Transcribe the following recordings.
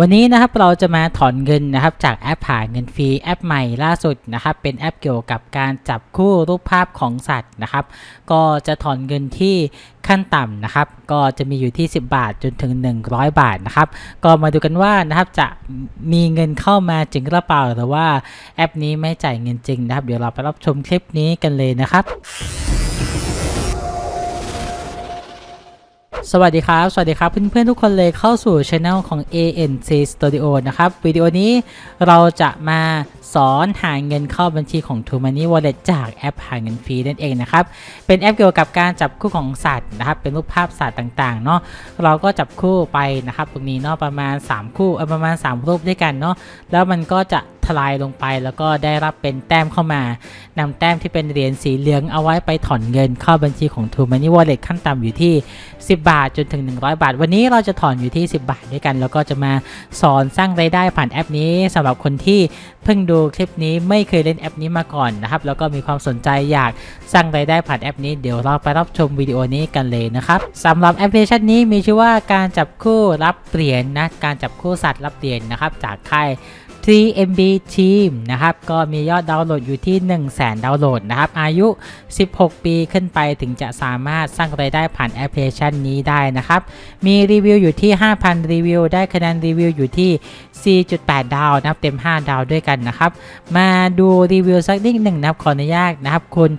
วันนี้นะครับเราจะมาถอนเงินนะครับจากแอปหาเงินฟรีแอปใหม่ล่าสุดนะครับเป็นแอปเกี่ยวกับการจับคู่รูปภาพของสัตว์นะครับก็จะถอนเงินที่ขั้นต่ำนะครับก็จะมีอยู่ที่ 10 บาทจนถึง 100 บาทนะครับก็มาดูกันว่านะครับจะมีเงินเข้ามาจริงหรือเปล่าหรือว่าแอปนี้ไม่จ่ายเงินจริงนะครับ เดี๋ยวเราไปรับชมคลิปนี้กันเลยนะครับ สวัสดีครับ สวัสดีครับเพื่อนๆทุกคนเลยเข้าสู่ช anel ของ ANC Studio นะครับ วิดีโอนี้เราจะมาสอนหาเงินเข้าบัญชีของ t o Money Wallet จากแอปหาเงินฟรีนั่นเองนะครับ เป็นแอปเกี่ยวกับการจับคู่ของสัตว์นะครับ เป็นรูปภาพสัตว์ต่างๆเนาะ เราก็จับคู่ไปนะครับ ตรงนี้เนาะประมาณ 3 คู่ประมาณ 3 รูปด้วยกันเนาะ แล้วมันก็จะ ทลายลงไป แล้วก็ได้รับเป็นแต้มเข้ามานำแต้มที่เป็นเหรียญสีเหลืองเอาไว้ไปถอนเงินเข้าบัญชีของ t o Money Wallet ขั้นต่ำอยู่ที่ 10 บาทจนถึง 100 บาท วันนี้เราจะถอนอยู่ที่ 10 บาทด้วยกัน แล้วก็จะมาสอนสร้างรายได้ผ่านแอปนี้สำหรับคนที่เพิ่งดูคลิปนี้ไม่เคยเล่นแอปนี้มาก่อนนะครับแล้วก็มีความสนใจอยากสร้างรายได้ผ่านแอปนี้เดี๋ยวเราไปรับชมวิดีโอนี้กันเลยนะครับสำหรับแอปพลิเคชันนี้มีชื่อว่าการจับคู่รับเหรียญนนะการจับคู่สัตว์รับเหรียญนะครับจากค่าย 3MB Team นะครับ ก็มียอดดาวน์โหลดอยู่ที่ 1 0 0 0 0แดาวน์โหลดนะครับ อายุ 16 ปีขึ้นไปถึงจะสามารถสร้างรายได้ผ่านแอปพลิเคชันนี้ได้นะครับ มีรีวิวอยู่ที่ 5,000 รีวิว ได้คะแนนรีวิวอยู่ที่ 4.8 ดาวนะครับ เต็ม 5 ดาวด้วยกันนะครับ มาดูรีวิวสักนิดหนึ่งนะครับ ขออนุญาตนะครับ คุณ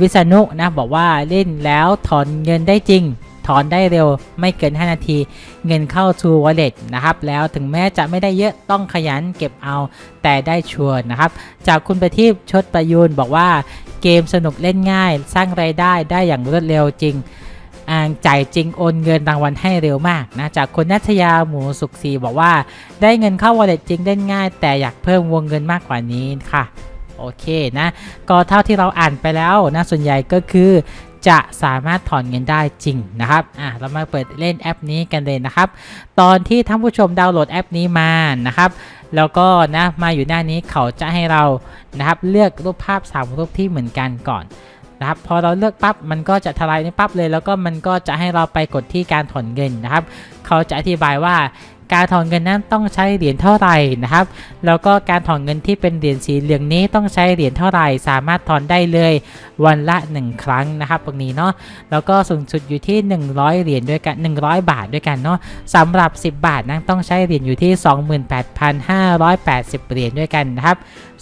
วิษณุนะบอกว่าเล่นแล้วถอนเงินได้จริง ถอนได้เร็วไม่เกิน 5 นาที เงินเข้า True Wallet นะครับ แล้วถึงแม้จะไม่ได้เยอะต้องขยันเก็บเอา แต่ได้ชัวร์นะครับ จากคุณประทีปชดประยูนบอกว่าเกมสนุกเล่นง่าย สร้างไรายได้ได้อย่างรวดเร็วจริงอ่างจ่ายจริงโอนเงินรางวัลให้เร็วมากนะจากคุณนัทยาหมูสุขศรีบอกว่า ได้เงินเข้า Wallet จริงเล่นง่าย แต่อยากเพิ่มวงเงินมากกว่านี้ค่ะโอเคนะ ก็เท่าที่เราอ่านไปแล้วนะส่วนใหญ่ก็คือ จะสามารถถอนเงินได้จริงนะครับอะเรามาเปิดเล่นแอปนี้กันเลยนะครับ ตอนที่ท่านผู้ชมดาวน์โหลดแอปนี้มานะครับ แล้วก็นะมาอยู่หน้านี้เขาจะให้เรานะครับเลือกรูปภาพสามรูปที่เหมือนกันก่อนนะครับพอเราเลือกปั๊บมันก็จะทลายนี่ปั๊บเลย แล้วก็มันก็จะให้เราไปกดที่การถอนเงินนะครับ เขาจะอธิบายว่า การถอนเงินนั้นต้องใช้เหรียญเท่าไหร่นะครับ แล้วก็การถอนเงินที่เป็นเหรียญสีเหลืองนี้ต้องใช้เหรียญเท่าไหร่ สามารถถอนได้เลยวันละ 1 ครั้งนะครับตรงนี้เนาะ แล้วก็สูงสุดอยู่ที่ 100 เหรียญด้วยกัน 100 บาทด้วยกันเนาะสำหรับ 10 บาทนั้นต้องใช้เหรียญอยู่ที่ 28,580 เหรียญด้วยกันนะครับ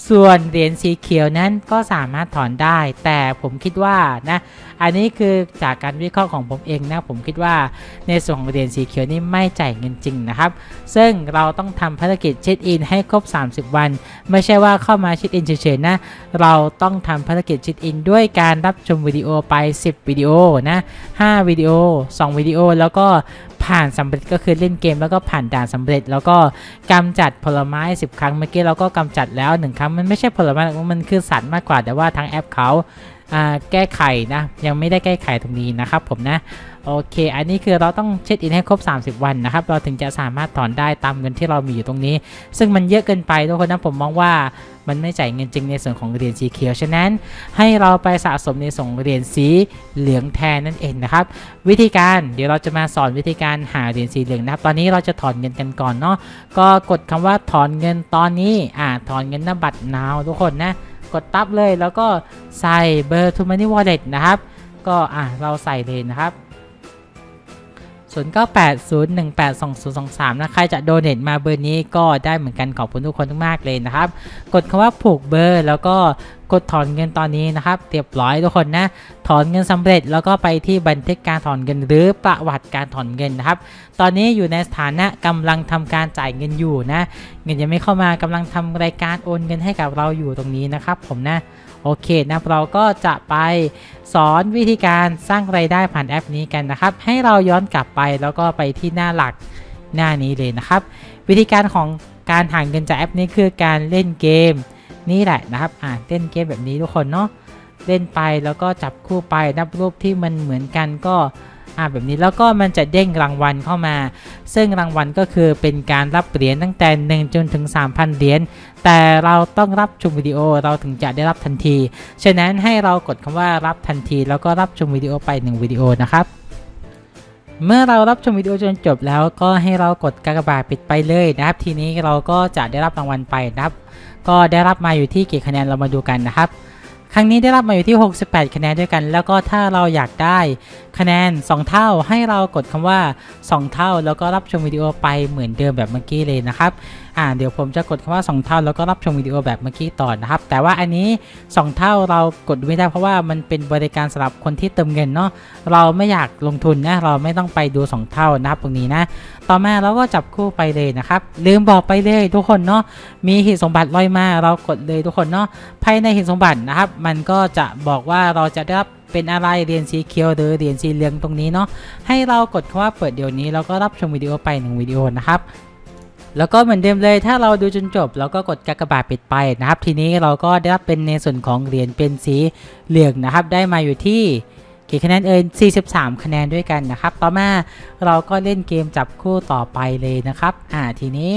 ส่วนเหรียญสีเขียวนั้นก็สามารถถอนได้ แต่ผมคิดว่านะ อันนี้คือจากการวิเคราะห์ของผมเองนะ ผมคิดว่าในส่วนของเหรียญสีเขียวนี่ไม่จ่ายเงินจริงนะครับซึ่งเราต้องทำภารกิจเช็คอินให้ครบ 30 วัน ไม่ใช่ว่าเข้ามาเช็คอินเฉยๆนะ เราต้องทำภารกิจเช็คอินด้วยการรับชมวิดีโอไป 10 วิดีโอนะ 5 วิดีโอ 2 วิดีโอ แล้วก็ผ่านสำเร็จก็คือเล่นเกมแล้วก็ผ่านด่านสำเร็จ แล้วก็กำจัดผลไม้ 10 ครั้งเมื่อกี้เราก็กำจัดแล้ว 1 ครั้งมันไม่ใช่ผลไม้มันคือสัตว์มากกว่าแต่ว่าทางแอปเขา แก้ไขนะ ยังไม่ได้แก้ไขตรงนี้นะครับผมนะ โอเค อันนี้คือเราต้องเช็คอินให้ครบ 30 วันนะครับ เราถึงจะสามารถถอนได้ตามเงินที่เรามีอยู่ตรงนี้ ซึ่งมันเยอะเกินไปทุกคนนะผมมองว่ามันไม่จ่ายเงินจริงในส่วนของเหรียญสีเขียว ฉะนั้น ให้เราไปสะสมในส่วนเหรียญสีเหลืองแทนนั่นเองนะครับ วิธีการเดี๋ยวเราจะมาสอนวิธีการหาเหรียญสีเหลืองนะครับ ตอนนี้เราจะถอนเงินกันก่อนเนาะ ก็กดคำว่าถอนเงินตอนนี้ อ่า ถอนเงินหน้าบัตรนาวทุกคนนะ กดตับเลย แล้วก็ใส่เบอร์ To Money Wallet นะครับ ก็อะเราใส่เลยนะครับ0980182023นะใครจะโดเน a มาเบอร์นี้ก็ได้เหมือนกันขอบคุณทุกคนมากเลยนะครับ กดคำว่าผูกเบอร์ แล้วก็ กดถอนเงินตอนนี้นะครับเรียบร้อยทุกคนนะ ถอนเงินสำเร็จแล้วก็ไปที่บันทึกการถอนเงินหรือประวัติการถอนเงินนะครับ ตอนนี้อยู่ในสถานะกำลังทำการจ่ายเงินอยู่นะ เงินยังไม่เข้ามากำลังทำรายการโอนเงินให้กับเราอยู่ตรงนี้นะครับ ผมนะโอเคนะเราก็จะไปสอนวิธีการสร้างไรายได้ผ่านแอปนี้กันนะครับ ให้เราย้อนกลับไปแล้วก็ไปที่หน้าหลักหน้านี้เลยนะครับ วิธีการของการหาเงินจากแอปนี้คือการเล่นเกม นี่แหละนะครับอ่าเล่นเกมแบบนี้ทุกคนเนาะเล่นไปแล้วก็จับคู่ไปนับรูปที่มันเหมือนกันก็อ่าแบบนี้แล้วก็มันจะเด้งรางวัลเข้ามา ซึ่งรางวัลก็คือเป็นการรับเหรียญตั้งแต่ 1 จนถึง 3,000 เหรียญแต่เราต้องรับชมวิดีโอเราถึงจะได้รับทันที ฉะนั้นให้เรากดคำว่ารับทันที แล้วก็รับชมวิดีโอไป 1 วิดีโอนะครับเมื่อเรารับชมวิดีโอจนจบแล้วก็ให้เรากดกากบาทปิดไปเลยนะครับ ทีนี้เราก็จะได้รับรางวัลไปนะครับ ก็ได้รับมาอยู่ที่กี่คะแนนเรามาดูกันนะครับ ครั้งนี้ได้รับมาอยู่ที่ 68 คะแนนด้วยกัน แล้วก็ถ้าเราอยากได้คะแนน 2 เท่าให้เรากดคำว่า 2 เท่า แล้วก็รับชมวิดีโอไปเหมือนเดิมแบบเมื่อกี้เลยนะครับอ่าเดี๋ยวผมจะกดคำว่า 2 เท่า แล้วก็รับชมวิดีโอแบบเมื่อกี้ต่อนะครับ แต่ว่าอันนี้ 2 เท่าเรากดไม่ได้เพราะว่ามันเป็นบริการสำหรับคนที่เติมเงินเนาะเราไม่อยากลงทุนนะเราไม่ต้องไปดู 2 เท่านะครับตรงนี้นะต่อมาเราก็จับคู่ไปเลยนะครับลืมบอกไปเลยทุกคนเนาะมีหีบสมบัติลอยมาเรากดเลยทุกคนเนาะภายในหีบสมบัตินะครับ มันก็จะบอกว่าเราจะได้รับ เป็นอะไรเหรียญสีเขียวหรือเหรียญสีเหลืองตรงนี้เนาะให้เรากดคำว่าเปิดเดี๋ยวนี้แล้วก็รับชมวิดีโอไปหนึ่งวิดีโอนะครับแล้วก็เหมือนเดิมเลยถ้าเราดูจนจบเราก็กดกากบาทปิดไปนะครับ ทีนี้เราก็ได้รับเป็นในส่วนของเหรียญเป็นสีเหลืองนะครับ ได้มาอยู่ที่กี่คะแนนเอ่ย43 คะแนนด้วยกันนะครับ ต่อมาเราก็เล่นเกมจับคู่ต่อไปเลยนะครับ อ่า ทีนี้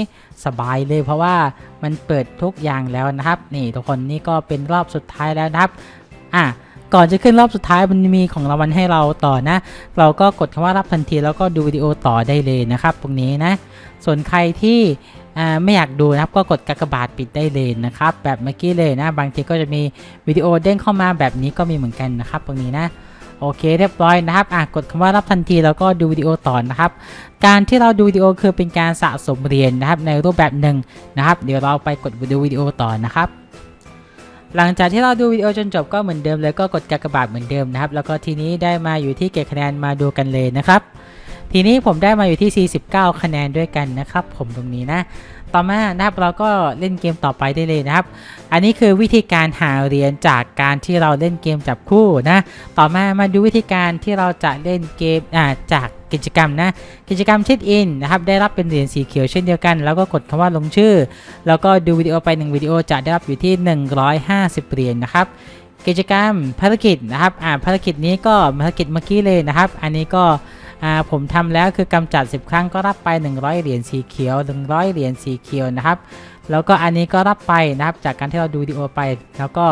สบายเลยเพราะว่ามันเปิดทุกอย่างแล้วนะครับ นี่ทุกคนนี่ก็เป็นรอบสุดท้ายแล้วนะครับ อะ ก่อนจะขึ้นรอบสุดท้ายมันมีของรางวัลให้เราต่อนะ เราก็กดคำว่ารับทันทีแล้วก็ดูวิดีโอต่อได้เลยนะครับตรงนี้นะ ส่วนใครที่ไม่อยากดูนะครับก็กดกากบาทปิดได้เลยนะครับ แบบเมื่อกี้เลยนะ บางทีก็จะมีวิดีโอเด้งเข้ามาแบบนี้ก็มีเหมือนกันนะครับ ตรงนี้นะโอเคเรียบร้อยนะครับอะกดคำว่ารับทันทีแล้วก็ดูวิดีโอต่อนะครับ การที่เราดูวิดีโอคือเป็นการสะสมเหรียญนะครับในรูปแบบหนึ่งนะครับ เดี๋ยวเราไปกดดูวิดีโอต่อนะครับ หลังจากที่เราดูวิดีโอจนจบก็เหมือนเดิมเลยก็กดกากบาทเหมือนเดิมนะครับ แล้วก็ทีนี้ได้มาอยู่ที่เก็บคะแนนมาดูกันเลยนะครับ ทีนี้ผมได้มาอยู่ที่ 49 คะแนนด้วยกันนะครับ ผมตรงนี้นะ ต่อมานะครับเราก็เล่นเกมต่อไปได้เลยนะครับ อันนี้คือวิธีการหาเหรียญจากการที่เราเล่นเกมจับคู่นะ ต่อมามาดูวิธีการที่เราจะเล่นเกมอ่าจาก กิจกรรมนะ กิจกรรมเช็คอินนะครับ ได้รับเป็นเหรียญสีเขียวเช่นเดียวกัน แล้วก็กดคำว่าลงชื่อ แล้วก็ดูวิดีโอไป 1 วิดีโอจะได้รับอยู่ที่ 150 เหรียญนะครับ กิจกรรมภารกิจนะครับ อ่าภารกิจนี้ก็ภารกิจเมื่อกี้เลยนะครับ อันนี้ก็อ่าผมทำแล้วคือกำจัด 10 ครั้งก็รับไป 100 เหรียญสีเขียว 100 เหรียญสีเขียวนะครับ แล้วก็อันนี้ก็รับไปนะครับจากการที่เราดูวิดีโอไป แล้วก็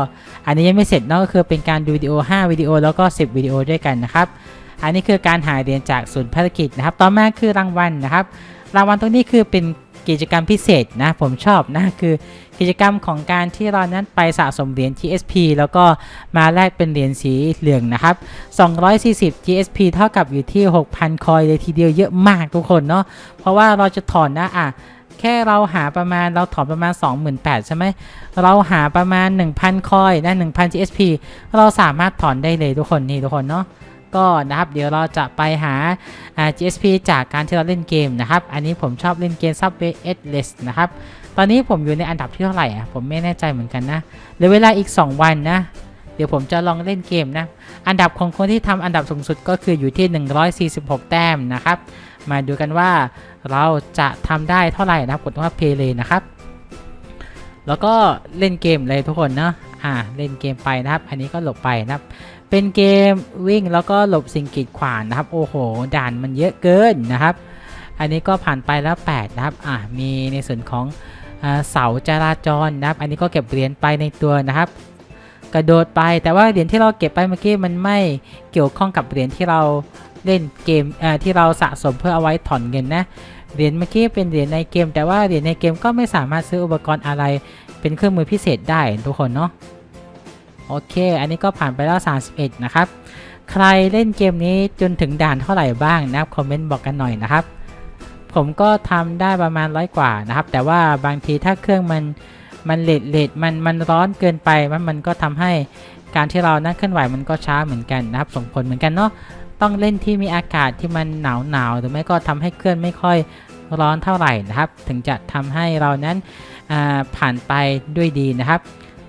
อันนี้ยังไม่เสร็จเนอะก็คือเป็นการดูวิดีโอ 5 วิดีโอแล้วก็ 10 วิดีโอด้วยกันนะครับ อันนี้คือการหาเหรียญจากศูนย์ภารกิจนะครับ ต่อมาคือรางวัลนะครับ รางวัลตรงนี้คือเป็นกิจกรรมพิเศษนะผมชอบนะคือกิจกรรมของการที่เรานั้นไปสะสมเหรียญ TSP แล้วก็มาแลกเป็นเหรียญสีเหลืองนะครับ 240 TSP เท่ากับอยู่ที่ 6,000 คอยเลยทีเดียวเยอะมากทุกคนเนาะเพราะว่าเราจะถอนนะอะแค่เราหาประมาณเราถอนประมาณ 28,000ใช่ไหมเราหาประมาณ 1,000 คอยนะ1,000 GSP เราสามารถถอนได้เลยทุกคนนี่ทุกคนเนาะ ก็นะครับเดี๋ยวเราจะไปหา GSP จากการที่เราเล่นเกมนะครับ อันนี้ผมชอบเล่นเกม Subway e d l e s นะครับ ตอนนี้ผมอยู่ในอันดับที่เท่าไหร่อะผมไม่แน่ใจเหมือนกันนะเหลือเวลาอีก 2 วันนะ เดี๋ยวผมจะลองเล่นเกมนะ อันดับของคนที่ทำอันดับสูงสุดก็คืออยู่ที่ 146 แต้มนะครับ มาดูกันว่าเราจะทำได้เท่าไหร่นะครับกดว่าเพย์นะครับ แล้วก็เล่นเกมเลยทุกคนเนาะอ่าเล่นเกมไปนะครับ อันนี้ก็หลบไปนะครับ เป็นเกมวิ่งแล้วก็หลบสิ่งกีดขวางนะครับ โอ้โห ด่านมันเยอะเกินนะครับ อันนี้ก็ผ่านไปแล้ว 8 นะครับ อ่ามีในส่วนของเสาจราจรนะครับ อันนี้ก็เก็บเหรียญไปในตัวนะครับ กระโดดไป แต่ว่าเหรียญที่เราเก็บไปเมื่อกี้มันไม่เกี่ยวข้องกับเหรียญที่เราเล่นเกมที่เราสะสมเพื่อเอาไว้ถอนเงินนะ เหรียญเมื่อกี้เป็นเหรียญในเกม แต่ว่าเหรียญในเกมก็ไม่สามารถซื้ออุปกรณ์อะไร เป็นเครื่องมือพิเศษได้ทุกคนเนาะ โอเค อันนี้ก็ผ่านไปแล้ว 31 นะครับ ใครเล่นเกมนี้จนถึงด่านเท่าไหร่บ้างนะครับ คอมเมนต์บอกกันหน่อยนะครับ ผมก็ทำได้ประมาณร้อยกว่านะครับ แต่ว่าบางทีถ้าเครื่องมันมันเลดเลดมันมันร้อนเกินไปมันมันก็ทำให้การที่เรานั่งเคลื่อนไหวมันก็ช้าเหมือนกันนะครับ ส่งผลเหมือนกันเนาะ ต้องเล่นที่มีอากาศที่มันหนาวหนาวหรือไม่ก็ทำให้เครื่องไม่ค่อยร้อนเท่าไหร่นะครับ ถึงจะทำให้เรานั้นผ่านไปด้วยดีนะครับ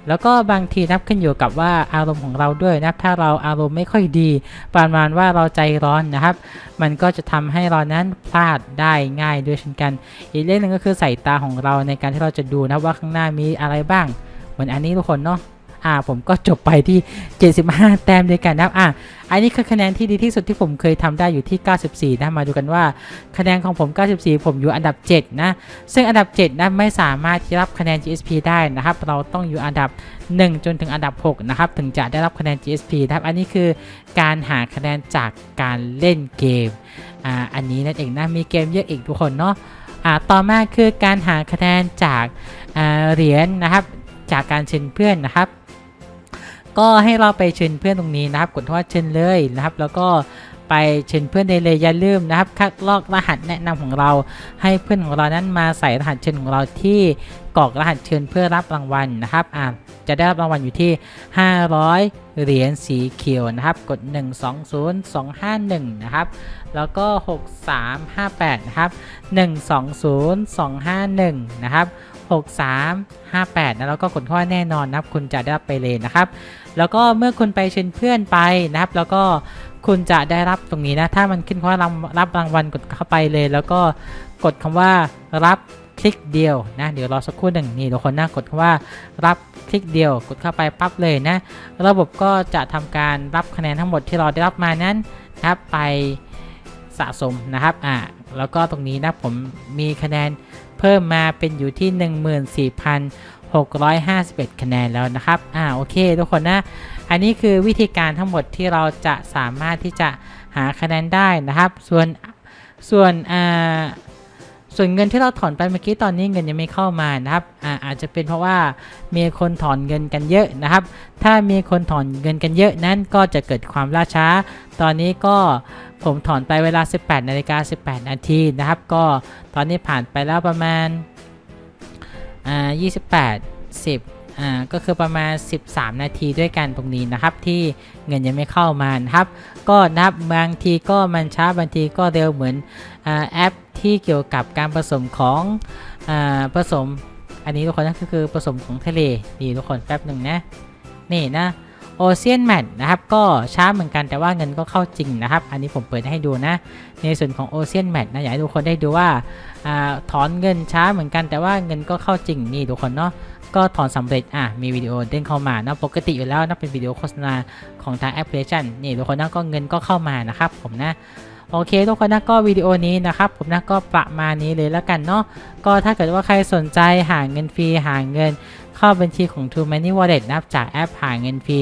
แล้วก็บางทีนับขึ้นอยู่กับว่าอารมณ์ของเราด้วยนะถ้าเราอารมณ์ไม่ค่อยดีประมาณว่าเราใจร้อนนะครับ มันก็จะทำให้เรานั้นพลาดได้ง่ายด้วยเช่นกัน อีกเรื่องหนึ่งก็คือสายตาของเราในการที่เราจะดูนะว่าข้างหน้ามีอะไรบ้าง เหมือนอันนี้ทุกคนเนาะ อ่าผมก็จบไปที่ 75 แต้มด้วยกันนะครับอ่าอันนี้คือคะแนนที่ดีที่สุดที่ผมเคยทำได้อยู่ที่ 94 นะ มาดูกันว่าคะแนนของผม 94 ผมอยู่อันดับ 7 นะ ซึ่งอันดับ 7 นะไม่สามารถที่รับคะแนน GSP ได้นะครับ เราต้องอยู่อันดับ 1 จนถึงอันดับ 6 นะครับ ถึงจะได้รับคะแนน GSP นะครับ อันนี้คือการหาคะแนนจากการเล่นเกม อ่า อันนี้นั่นเองนะ มีเกมเยอะอีกทุกคนเนาะ อ่า ต่อมาคือการหาคะแนนจากเหรียญนะครับ จากการเชิญเพื่อนนะครับ ก็ให้เราไปเชิญเพื่อนตรงนี้นะครับ กดว่าเชิญเลยนะครับ แล้วก็ไปเชิญเพื่อนได้เลยอย่าลืมนะครับ คัดลอกรหัสแนะนำของเรา ให้เพื่อนของเรานั้นมาใส่รหัสเชิญของเราที่กรอกรหัสเชิญเพื่อรับรางวัลนะครับอ่าจะได้รับรางวัลอยู่ที่ 500 เหรียญสีเขียวนะครับ กด 120251 นะครับ แล้วก็ 6358 นะครับ 120251 นะครับ 6358นะแล้วก็กดข้อแน่นอนนะครับ คุณจะได้รับไปเลยนะครับ แล้วก็เมื่อคุณไปเชิญเพื่อนไปนะครับ แล้วก็คุณจะได้รับตรงนี้นะ ถ้ามันขึ้นว่ารับรับรางวัลกดเข้าไปเลย แล้วก็กดคำว่ารับคลิกเดียวนะเดี๋ยวรอสักครู่หนึ่งนี่ทุกคนนะกดคำว่ารับคลิกเดียวกดเข้าไปปั๊บเลยนะ ระบบก็จะทำการรับคะแนนทั้งหมดที่เราได้รับมานั้นนะครับไปสะสมนะครับอ่าแล้วก็ตรงนี้นะผมมีคะแนน พิ่มมาเป็นอยู่ที่ 14,651 คะแนนแล้วนะครับ อ่าโอเคทุกคนนะ อันนี้คือวิธีการทั้งหมดที่เราจะสามารถที่จะหาคะแนนได้นะครับ ส่วนส่วนอ่าส่วนเงินที่เราถอนไปเมื่อกี้ตอนนี้เงินยังไม่เข้ามานะครับอาอาจจะเป็นเพราะว่ามีคนถอนเงินกันเยอะนะครับ ถ้ามีคนถอนเงินกันเยอะนั้นก็จะเกิดความล่าช้า ตอนนี้ก็ ผมถอนไปเวลา 18นาฬิกา18 นาทีนะครับ ก็ตอนนี้ผ่านไปแล้วประมาณอ่า28 10อ่าก็คือประมาณ 13 นาทีด้วยกันตรงนี้นะครับ ที่เงินยังไม่เข้ามานะครับ ก็นับบางทีก็มันช้าบางทีก็เร็วเหมือนอาแอปที่เกี่ยวกับการผสมของอาผสมอันนี้ทุกคนนั่นก็คือผสมของทะเลนี่ทุกคนแป๊บหนึ่งนะ นี่นะ โอเชียนแมทนะครับก็ช้าเหมือนกันแต่ว่าเงินก็เข้าจริงนะครับ อันนี้ผมเปิดให้ดูนะ ในส่วนของโอเชียนแมทนะอยากให้ทุกคนได้ดูว่าอถอนเงินช้าเหมือนกันแต่ว่าเงินก็เข้าจริงนี่ทุกคนเนาะก็ถอนสำเร็จอะมีวิดีโอเด้งเข้ามานะปกติอยู่แล้วนะเป็นวิดีโอโฆษณาของทางแอปพลิเคชันนี่ทุกคนนะก็เงินก็เข้ามานะครับผมนะโอเคทุกคนนะก็วิดีโอนี้นะครับผมนะก็ประมาณนี้เลยแล้วกันเนาะก็ถ้าเกิดว่าใครสนใจหาเงินฟรีหาเงิน เข้าบัญชีของ True Money Wallet นับจากแอปหาเงินฟรี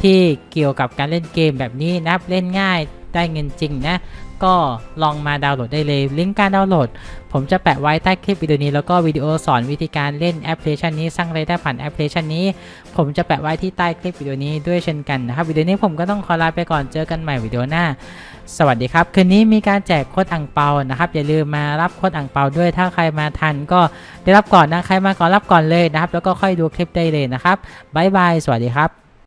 ที่เกี่ยวกับการเล่นเกมแบบนี้นับเล่นง่ายได้เงินจริงนะ ก็ลองมาดาวน์โหลดได้เลย ลิงก์การดาวน์โหลด ผมจะแปะไว้ใต้คลิปวิดีโอนี้ แล้วก็วิดีโอสอนวิธีการเล่นแอปพลิเคชันนี้สร้างรายได้ผ่านแอปพลิเคชันนี้ ผมจะแปะไว้ที่ใต้คลิปวิดีโอนี้ด้วยเช่นกันนะครับวิดีโอนี้ผมก็ต้องขอลาไปก่อนเจอกันใหม่วิดีโอหน้า สวัสดีครับ คืนนี้มีการแจกโค้ดอ่างเปานะครับ อย่าลืมมารับโค้ดอ่างเปาด้วยถ้าใครมาทันก็ได้รับก่อนนะใครมาก่อนรับก่อนเลยนะครับ แล้วก็ค่อยดูคลิปได้เลยนะครับบ๊ายบายสวัสดีครับ